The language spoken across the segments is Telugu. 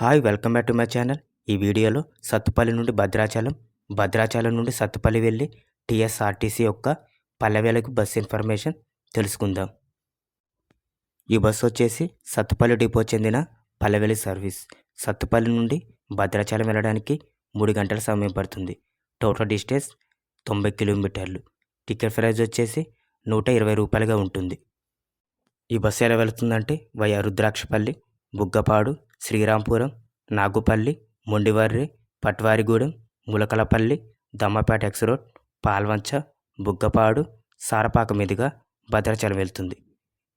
Hi welcome back to my channel. ఈ వీడియోలో సత్తుపల్లి నుండి భద్రాచలం భద్రాచలం నుండి సత్తుపల్లి వెళ్ళి టీఎస్ఆర్టీసీ యొక్క పల్లెవేలకు బస్ ఇన్ఫర్మేషన్ తెలుసుకుందాం. ఈ బస్సు వచ్చేసి సత్తుపల్లి డిపో చెందిన పల్లెవేలి సర్వీస్. సత్తుపల్లి నుండి భద్రాచలం వెళ్ళడానికి మూడు గంటల సమయం పడుతుంది. టోటల్ డిస్టెన్స్ తొంభై కిలోమీటర్లు. టికెట్ ప్రైజ్ వచ్చేసి నూట ఇరవై రూపాయలుగా ఉంటుంది. ఈ బస్సు ఎలా వెళుతుందంటే via Rudrakshapalli Buggapadu Sriramapuram Nagupalli Mondivarri Patwarigudem Mulakalapalli Dammapeta x road Palvancha Buggapadu Sarapaka మీదుగా భద్రాచలం వెళ్తుంది.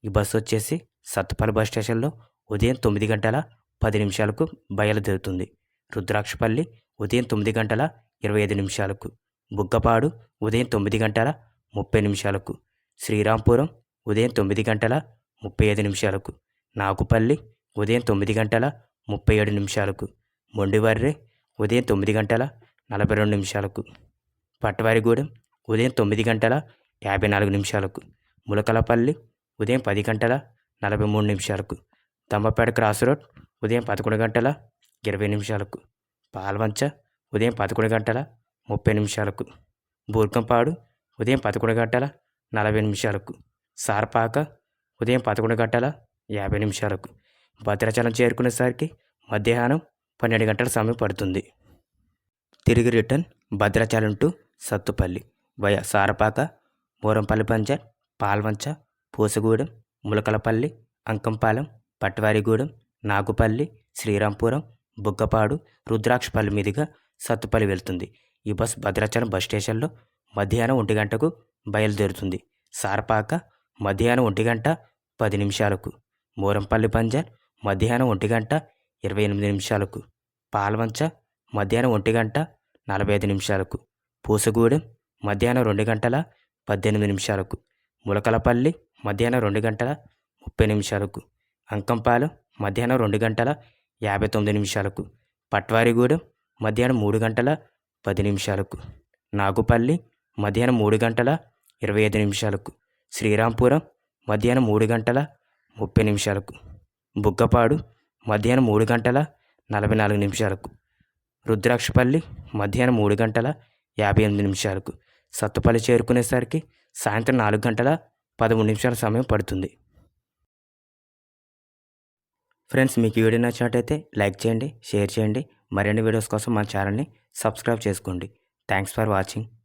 ఈ బస్సు వచ్చేసి సత్తుపల్లి బస్ స్టేషన్లో ఉదయం తొమ్మిది గంటల పది నిమిషాలకు బయలుదేరుతుంది. రుద్రాక్షపల్లి ఉదయం తొమ్మిది గంటల ఇరవై ఐదు నిమిషాలకు బుగ్గపాడు ఉదయం తొమ్మిది గంటల ముప్పై నిమిషాలకు శ్రీరాంపురం ఉదయం తొమ్మిది గంటల ముప్పై ఐదు నిమిషాలకు నాగుపల్లి ఉదయం తొమ్మిది గంటల ముప్పై ఏడు నిమిషాలకు. మొండివర్రే ఉదయం తొమ్మిది గంటల నలభై రెండు నిమిషాలకు. పట్టవారిగూడెం ఉదయం తొమ్మిది గంటల యాభై నాలుగు నిమిషాలకు. ములకలపల్లి ఉదయం పది గంటల నలభై మూడు నిమిషాలకు. దమ్మపేట క్రాస్ రోడ్ ఉదయం పదకొండు గంటల ఇరవై నిమిషాలకు. పాల్వంచ ఉదయం పదకొండు గంటల ముప్పై నిమిషాలకు. బూర్కంపాడు ఉదయం పదకొండు గంటల నలభై నిమిషాలకు. సార్పాక ఉదయం పదకొండు గంటల యాభై నిమిషాలకు. భద్రాచలం చేరుకునేసరికి మధ్యాహ్నం పన్నెండు గంటల సమయం పడుతుంది. తిరిగి return Bhadrachalam to Sathupalli via Sarapaka Murampalli Panjar Palvancha Pusagudem Mulakalapalli Ankampalem Patwarigudem Nagupalli Sriramapuram Buggapadu Rudrakshapalli మీదుగా సత్తుపల్లి వెళ్తుంది. ఈ బస్ భద్రాచలం బస్ స్టేషన్లో మధ్యాహ్నం ఒంటి గంటకు బయలుదేరుతుంది. సారపాక మధ్యాహ్నం ఒంటి గంట పది నిమిషాలకు మూరంపల్లి పంజర్ మధ్యాహ్నం ఒంటి గంట ఇరవై ఎనిమిది నిమిషాలకు. పాల్వంచ మధ్యాహ్నం ఒంటి గంట నలభై ఐదు నిమిషాలకు. పూసగూడెం మధ్యాహ్నం రెండు గంటల పద్దెనిమిది నిమిషాలకు. ములకలపల్లి మధ్యాహ్నం రెండు గంటల ముప్పై నిమిషాలకు. అంకంపాలెం మధ్యాహ్నం రెండు గంటల యాభై తొమ్మిది నిమిషాలకు. పట్వారిగూడెం మధ్యాహ్నం మూడు గంటల పది నిమిషాలకు. నాగుపల్లి మధ్యాహ్నం మూడు గంటల ఇరవై ఐదు నిమిషాలకు. శ్రీరాంపురం మధ్యాహ్నం మూడు గంటల ముప్పై నిమిషాలకు. బుగ్గపాడు మధ్యాహ్నం మూడు గంటల నలభై నాలుగు నిమిషాలకు. రుద్రాక్షపల్లి మధ్యాహ్నం మూడు గంటల యాభై ఎనిమిది నిమిషాలకు. సత్తుపల్లి చేరుకునేసరికి సాయంత్రం నాలుగు గంటల పదమూడు నిమిషాల సమయం పడుతుంది. ఫ్రెండ్స్ మీకు వీడియో నచ్చినట్టయితే లైక్ చేయండి షేర్ చేయండి. మరిన్ని వీడియోస్ కోసం మా ఛానల్ని సబ్స్క్రైబ్ చేసుకోండి. Thanks for watching.